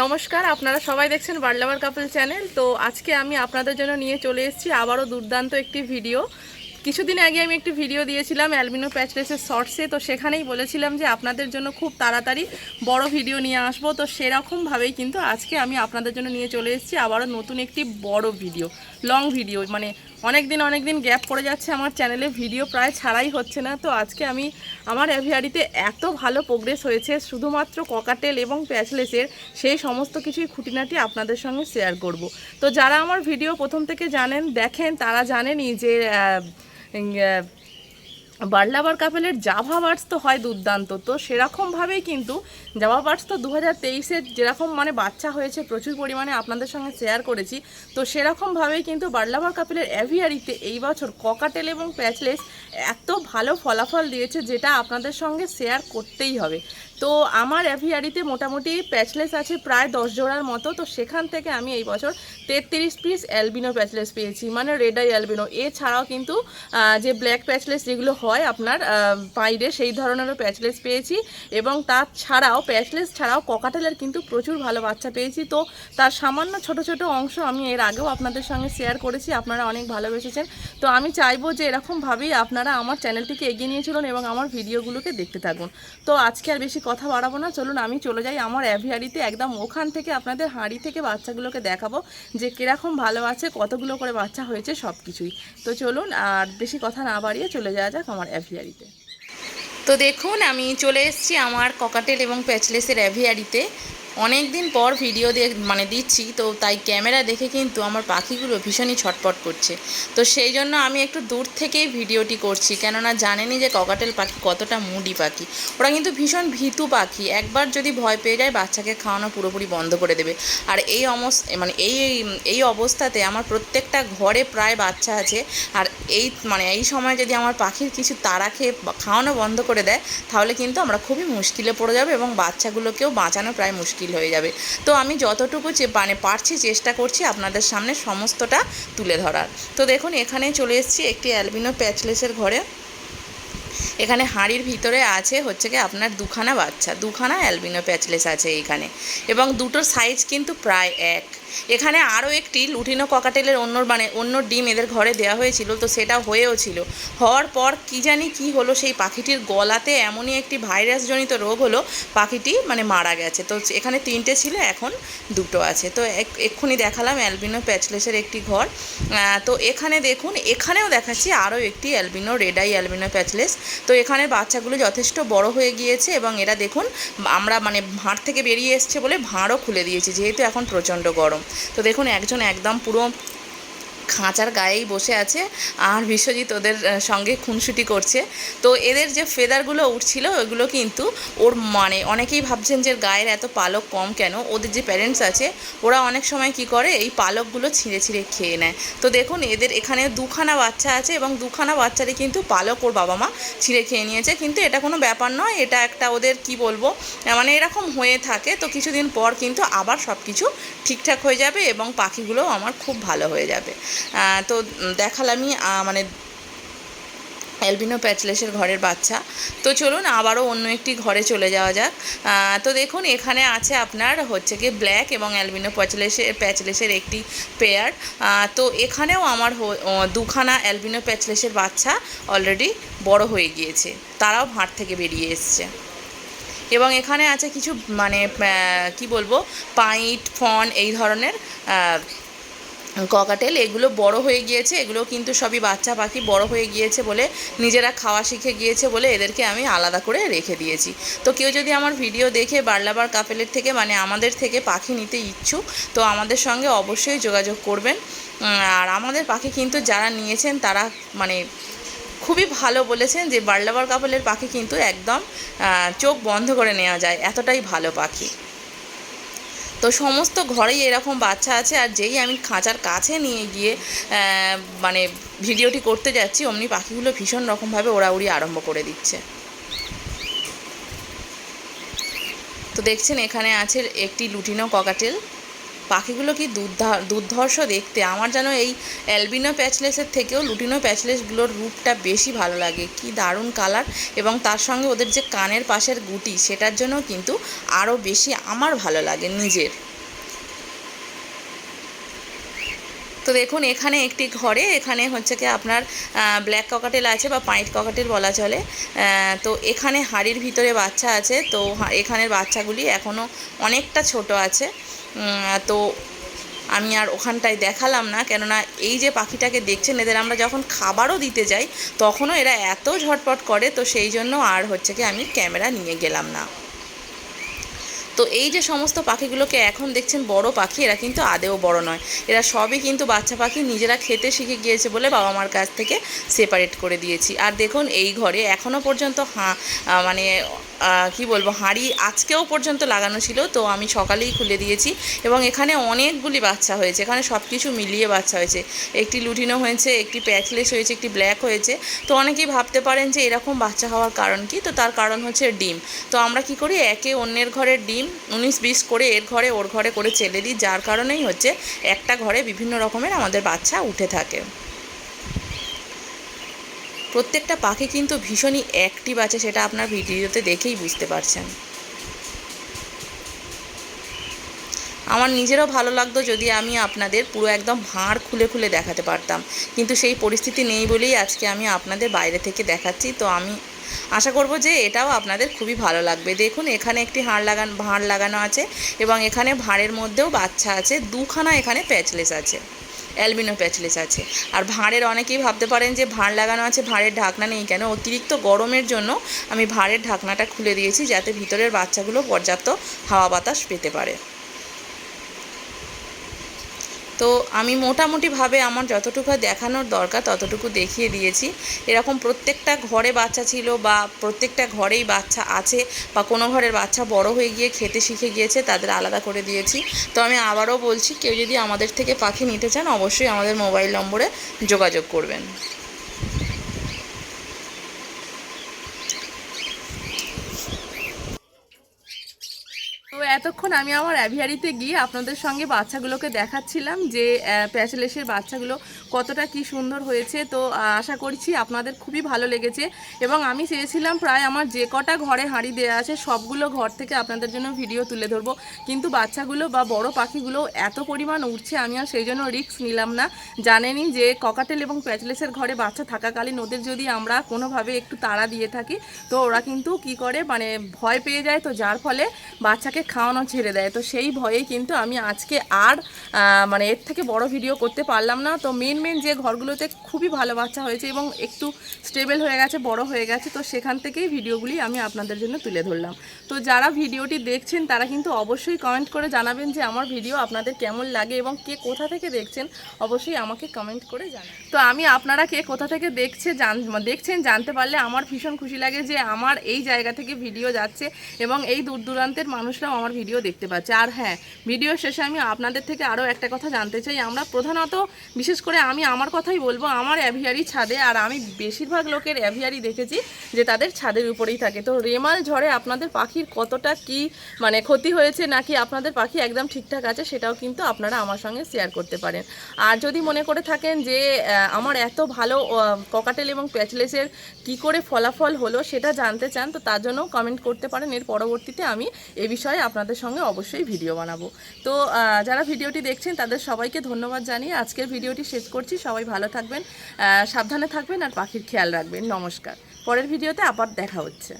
নমস্কার, আপনারা সবাই দেখছেন বার্লাভার কাপল চ্যানেল তো আজকে আমি আপনাদের জন্য নিয়ে চলে এসেছি আবারও দুর্দান্ত একটি ভিডিও কিছুদিন আগে আমি একটি ভিডিও দিয়েছিলাম অ্যালবিনো প্যাচলেসের শর্টসে তো সেখানেই বলেছিলাম যে আপনাদের জন্য খুব তাড়াতাড়ি বড় ভিডিও নিয়ে আসব। তো সেরকমভাবেই কিন্তু আজকে আমি আপনাদের জন্য নিয়ে চলে এসেছি আবারও নতুন একটি বড় ভিডিও লং ভিডিও মানে অনেক দিন অনেক দিন গ্যাপ পড়ে যাচ্ছে আমার চ্যানেলে ভিডিও প্রায় ছাড়াই হচ্ছে না। তো আজকে আমি আমার অ্যাভিয়ারিতে এত ভালো প্রোগ্রেস হয়েছে, শুধুমাত্র ককাটেল এবং প্যাচলেসের সেই সমস্ত কিছুই খুঁটিনাটি আপনাদের সঙ্গে শেয়ার করব। তো যারা আমার ভিডিও প্রথম থেকে জানেন, দেখেন, তারা জানেনই যে বার্লাবার কাপেলের জাভা বার্ডস তো হয় দুর্দান্ত। তো সেরকমভাবেই কিন্তু জাভা বার্ডস তো দু হাজার তেইশের যেরকম মানে বাচ্চা হয়েছে, প্রচুর পরিমাণে আপনাদের সঙ্গে শেয়ার করেছি। তো সেরকমভাবেই কিন্তু বার্লাবার কাপেলের অ্যাভিয়ারিতে এই বছর ককাটেল এবং প্যাচলেস এত ভালো ফলাফল দিয়েছে যেটা আপনাদের সঙ্গে শেয়ার করতেই হবে। তো আমার অ্যাভিয়ারিতে মোটামুটি প্যাচলেস আছে প্রায় দশ জোড়ার মতো। তো সেখান থেকে আমি এই বছর তেত্রিশ পিস অ্যালবিনো প্যাচলেস পেয়েছি। মানে রেড আই অ্যালবিনো এছাড়াও কিন্তু যে ব্ল্যাক প্যাচলেস যেগুলো হয় আপনার পাইডে, সেই ধরনেরও প্যাচলেস পেয়েছি। এবং তাছাড়াও প্যাচলেস ছাড়াও ককাটেলের কিন্তু প্রচুর ভালো বাচ্চা পেয়েছি। তো তার সামান্য ছোট ছোট অংশ আমি এর আগেও আপনাদের সঙ্গে শেয়ার করেছি, আপনারা অনেক ভালোবেসেছেন। তো আমি চাইব যে এরকমভাবেই আপনারা আমার চ্যানেলটিকে এগিয়ে নিয়ে চলুন এবং আমার ভিডিওগুলোকে দেখতে থাকুন। তো আজকে আর বেশি কথা বাড়াবো না, চলুন আমি চলে যাই আমার অ্যাভিয়ারিতে একদম ওখান থেকে আপনাদের হাঁড়ি থেকে বাচ্চাগুলোকে দেখাবো যে কীরকম ভালো আছে, কতগুলো করে বাচ্চা হয়েছে সব কিছুই তো চলুন, আর বেশি কথা না বাড়িয়ে চলে যাওয়া যাক আমার অ্যাভিয়ারিতে তো দেখুন, আমি চলে এসেছি আমার ককাটেল এবং প্যাচলেসের অ্যাভিয়ারিতে অনেক দিন পর ভিডিও দিয়ে মানে দিচ্ছি, তো তাই ক্যামেরা দেখে কিন্তু আমার পাখিগুলো ভীষণই ছটপট করছে। তো সেই জন্য আমি একটু দূর থেকেই ভিডিওটি করছি, কেননা জানেনি যে ককাটেল পাখি কতটা মুডি পাখি। ওরা কিন্তু ভীষণ ভীতু পাখি, একবার যদি ভয় পেয়ে যায় বাচ্চাকে খাওয়ানো পুরোপুরি বন্ধ করে দেবে। আর এই অমস মানে এই এই অবস্থাতে আমার প্রত্যেকটা ঘরে প্রায় বাচ্চা আছে, আর এই মানে এই সময় যদি আমার পাখির কিছু তাড়া খেয়ে খাওয়ানো বন্ধ করে দেয়, তাহলে কিন্তু আমরা খুবই মুশকিলে পড়ে যাবে এবং বাচ্চাগুলোকেও বাঁচানো প্রায় মুশকিল হয়ে যাবে। তো আমি যতটুকু মানে পারছি চেষ্টা করছি আপনাদের সামনে সমস্তটা তুলে ধরার। তো দেখুন, এখানে চলে এসেছি একটি অ্যালবিনো প্যাচলেসের ঘরে। এখানে হাঁড়ির ভিতরে আছে হচ্ছে কি আপনার দুখানা বাচ্চা, দুখানা অ্যালবিনো প্যাচলেস আছে এইখানে। এবং দুটোর সাইজ কিন্তু প্রায় এক। এখানে আরও একটি লুটিনো ককাটেলের অন্য মানে অন্য ডিম এদের ঘরে দেওয়া হয়েছিল, তো সেটা হয়েও ছিল। হওয়ার পর কি জানি কি হলো, সেই পাখিটির গলাতে এমনই একটি ভাইরাসজনিত রোগ হলো, পাখিটি মানে মারা গেছে। তো এখানে তিনটে ছিল, এখন দুটো আছে। তো এক- এক্ষুনি দেখালাম অ্যালবিনো প্যাচলেসের একটি ঘর। তো এখানে দেখুন, এখানেও দেখাচ্ছি আরও একটি অ্যালবিনো রেডাই অ্যালবিনো প্যাচলেস। তো এখানে বাচ্চাগুলো যথেষ্ট বড় হয়ে গিয়েছে এবং এরা দেখুন, আমরা মানে ভাঁড় থেকে বেরিয়ে এসছে বলে ভাঁড়ও খুলে দিয়েছি, যেহেতু এখন প্রচণ্ড গরম। তো দেখুন একজন একদম পুরো খাঁচার গায়েই বসে আছে আর বিশ্বজিৎ ওদের সঙ্গে খুনসুটি করছে। তো এদের যে ফেদারগুলো উঠছিল ওগুলো কিন্তু ওর মানে অনেকেই ভাবছেন যে গায়ের এত পালক কম কেন? ওদের যে প্যারেন্টস আছে, ওরা অনেক সময় কি করে, এই পালকগুলো ছিঁড়ে ছিঁড়ে খেয়ে নেয়। তো দেখুন, এদের এখানে দুখানা বাচ্চা আছে এবং দুখানা বাচ্চারই কিন্তু পালক ওর বাবা মা ছিঁড়ে খেয়ে নিয়েছে। কিন্তু এটা কোনো ব্যাপার নয়, এটা একটা ওদের, কি বলব মানে এরকম হয়ে থাকে। তো কিছুদিন পর কিন্তু আবার সব কিছু ঠিকঠাক হয়ে যাবে এবং পাখিগুলোও আমার খুব ভালো হয়ে যাবে। তো দেখালামই মানে অ্যালবিনো প্যাচলেসের ঘরের বাচ্চা। তো চলুন আবারও অন্য একটি ঘরে চলে যাওয়া যাক। তো দেখুন, এখানে আছে আপনার হচ্ছে কি ব্ল্যাক এবং অ্যালবিনো প্যাচলেসের প্যাচলেসের একটি পেয়ার। তো এখানেও আমার দুখানা অ্যালবিনো প্যাচলেসের বাচ্চা অলরেডি বড় হয়ে গিয়েছে। তারাও ভাঁড় থেকে বেরিয়ে এসছে। এবং এখানে আছে কিছু মানে কি বলব, পাইট, ফন এই ধরনের ককাটেল, এগুলো বড় হয়ে গিয়েছে এগুলো কিন্তু সবই বাচ্চা পাখি, বড় হয়ে গিয়েছে বলে নিজেরা খাওয়া শিখে গিয়েছে বলে এদেরকে আমি আলাদা করে রেখে দিয়েছি। তো কেউ যদি আমার ভিডিও দেখে বার্লাবার কাপেলের থেকে মানে আমাদের থেকে পাখি নিতে ইচ্ছুক, তো আমাদের সঙ্গে অবশ্যই যোগাযোগ করবেন। আর আমাদের পাখি কিন্তু যারা নিয়েছেন, তারা মানে খুবই ভালো বলেছেন যে বার্লাবার কাপলের পাখি কিন্তু একদম চোখ বন্ধ করে নেওয়া যায়, এতটাই ভালো পাখি। তো সমস্ত ঘরেই এরকম বাচ্চা আছে আর যেই আমি খাঁচার কাছে নিয়ে গিয়ে মানে ভিডিওটি করতে যাচ্ছি, অমনি পাখিগুলো ভীষণ রকমভাবে ওড়াউড়ি আরম্ভ করে দিচ্ছে। তো দেখছেন এখানে আছে একটি লুটিনো ককাটেল। পাখিগুলো কি দুর্ধা- দুর্ধর্ষ দেখতে? আমার যেন এই অ্যালবিনো প্যাচলেসের থেকেও লুটিনো প্যাচলেসগুলোর রূপটা বেশি ভালো লাগে। কি দারুণ কালার! এবং তার সঙ্গে ওদের যে কানের পাশের গুটি, সেটার জন্য কিন্তু আরও বেশি আমার ভালো লাগে নিজের। তো দেখুন, এখানে একটি ঘরে, এখানে হচ্ছে কি আপনার ব্ল্যাক ককাটেল আছে বা পাইট ককাটেল বলা চলে। তো এখানে হাড়ির ভিতরে বাচ্চা আছে। তো এখানের বাচ্চাগুলি এখনও অনেকটা ছোট আছে। তো আমি আর ওখানটায় দেখালাম না। কেননা এই যে পাখিটাকে দেখছেন, এদের আমরা যখন খাবারও দিতে যাই, তখনও এরা এত ঝটপট করে, তো সেই জন্য আর হচ্ছে কি আমি ক্যামেরা নিয়ে গেলাম না। তো এই যে সমস্ত পাখিগুলোকে এখন দেখছেন বড় পাখি, এরা কিন্তু আদেও বড় নয়। এরা সবই কিন্তু বাচ্চা পাখি, নিজেরা খেতে শিখে গিয়েছে বলে বাবা মার কাছ থেকে সেপারেট করে দিয়েছি। আর দেখুন, এই ঘরে এখনও পর্যন্ত হাঁ মানে কি বলব, হাঁড়ি আজকেও পর্যন্ত লাগানো ছিল, তো আমি সকালেই খুলে দিয়েছি এবং এখানে অনেকগুলি বাচ্চা হয়েছে, এখানে সব কিছু মিলিয়ে বাচ্চা হয়েছে। একটি লুটিনো হয়েছে, একটি প্যাচলেস হয়েছে, একটি ব্ল্যাক হয়েছে। তো অনেকেই ভাবতে পারেন যে এরকম বাচ্চা হওয়ার কারণ কি? তো তার কারণ হচ্ছে ডিম। তো আমরা কি করি? একে অন্যের ঘরের ডিম, উনিশ বিশ করে এর ঘরে, ওর ঘরে করে চেলে দিই, যার কারণেই হচ্ছে একটা ঘরে বিভিন্ন রকমের আমাদের বাচ্চা উঠে থাকে। প্রত্যেকটা পাখি কিন্তু ভীষণই অ্যাক্টিভ আছে, সেটা আপনার ভিডিওতে দেখেই বুঝতে পারছেন। আমার নিজেরও ভালো লাগতো যদি আমি আপনাদের পুরো একদম ভাঁড় খুলে খুলে দেখাতে পারতাম। কিন্তু সেই পরিস্থিতি নেই বলেই আজকে আমি আপনাদের বাইরে থেকে দেখাচ্ছি। তো আমি আশা করব যে এটাও আপনাদের খুবই ভালো লাগবে। দেখুন, এখানে একটি হাড় লাগান ভাঁড় লাগানো আছে এবং এখানে ভাঁড়ের মধ্যেও বাচ্চা আছে। দুখানা এখানে প্যাচলেস আছে। অ্যালবিনো প্যাচলেস আছে। আর ভাঁড়ের অনেকেই ভাবতে পারেন যে ভাঁড় লাগানো আছে, ভাঁড়ের ঢাকনা নেই কেন? অতিরিক্ত গরমের জন্য আমি ভাঁড়ের ঢাকনাটা খুলে দিয়েছি যাতে ভিতরের বাচ্চাগুলো পর্যাপ্ত হাওয়া বাতাস পেতে পারে। তো আমি মোটামুটিভাবে আমার যতটুকু দেখানোর দরকার ততটুকু দেখিয়ে দিয়েছি। এরকম প্রত্যেকটা ঘরে বাচ্চা ছিল বা প্রত্যেকটা ঘরেই বাচ্চা আছে বা কোনো ঘরের বাচ্চা বড় হয়ে গিয়ে খেতে শিখে গিয়েছে তাদের আলাদা করে দিয়েছি। তো আমি আবারও বলছি, কেউ যদি আমাদের থেকে পাখি নিতে চান, অবশ্যই আমাদের মোবাইল নম্বরে যোগাযোগ করবেন। এতক্ষণ আমি আমার অ্যাভিয়ারিতে গিয়ে আপনাদের সঙ্গে বাচ্চাগুলোকে দেখাচ্ছিলাম যে প্যাচলেসের বাচ্চাগুলো কতটা কি সুন্দর হয়েছে। তো আশা করছি আপনাদের খুবই ভালো লেগেছে এবং আমি চেয়েছিলাম প্রায় আমার যে কটা ঘরে হাঁড়ি দেওয়া আছে, সবগুলো ঘর থেকে আপনাদের জন্য ভিডিও তুলে ধরবো। কিন্তু বাচ্চাগুলো বা বড় পাখিগুলো এত পরিমাণ উঠছে আমি আর সেই জন্য রিস্ক নিলাম না। জানেনই যে, ককাটেল এবং প্যাচলেসের ঘরে বাচ্চা থাকাকালীন ওদের যদি আমরা কোনোভাবে একটু তাড়া দিয়ে থাকি, তো ওরা কিন্তু কি করে মানে ভয় পেয়ে যায়। তো যার ফলে বাচ্চাকে খাওয়ানো ছেড়ে দেয়। তো সেই ভয়েই কিন্তু আমি আজকে আর মানে এর থেকে বড় ভিডিও করতে পারলাম না। তো মেন মেন যে ঘরগুলোতে খুবই ভালো বাচ্চা হয়েছে এবং একটু স্টেবল হয়ে গেছে, বড় হয়ে গেছে, তো সেখান থেকেই ভিডিওগুলি আমি আপনাদের জন্য তুলে ধরলাম। তো যারা ভিডিওটি দেখছেন, তারা কিন্তু অবশ্যই কমেন্ট করে জানাবেন যে আমার ভিডিও আপনাদের কেমন লাগে এবং কে কোথা থেকে দেখছেন, অবশ্যই আমাকে কমেন্ট করে জানাবেন। তো আমি আপনারা কে কোথা থেকে দেখছে, জান, দেখছেন জানতে পারলে আমার ভীষণ খুশি লাগে যে আমার এই জায়গা থেকে ভিডিও যাচ্ছে এবং এই দূর দূরান্তের মানুষরাও আমার ভিডিও দেখতে পাচ্ছে। আর হ্যাঁ ভিডিও শেষে আমি আপনাদের থেকে আরও একটা কথা জানতে চাই। আমরা প্রধানত, বিশেষ করে আমি আমার কথাই বলব, আমার অ্যাভিয়ারি ছাদে আর আমি বেশিরভাগ লোকের অ্যাভিয়ারি দেখেছি যে তাদের ছাদের উপরেই থাকে। তো রেমাল ঝড়ে আপনাদের পাখির কতটা কি মানে ক্ষতি হয়েছে নাকি আপনাদের পাখি একদম ঠিকঠাক আছে সেটাও কিন্তু আপনারা আমার সঙ্গে শেয়ার করতে পারেন। আর যদি মনে করে থাকেন যে আমার এত ভালো ককাটেল এবং প্যাচলেসের কি করে ফলাফল হলো সেটা জানতে চান, তো তার জন্য কমেন্ট করতে পারেন। এর পরবর্তীতে আমি এ বিষয়ে আপনাদের সঙ্গে অবশ্যই ভিডিও বানাবো। তো যারা ভিডিওটি দেখছেন, তাদের সবাইকে ধন্যবাদ জানিয়ে আজকের ভিডিওটি শেষ করছি। সবাই ভালো থাকবেন সাবধানে থাকবেন আর পাখির খেয়াল রাখবেন। নমস্কার। পরের ভিডিওতে আবার দেখা হচ্ছে।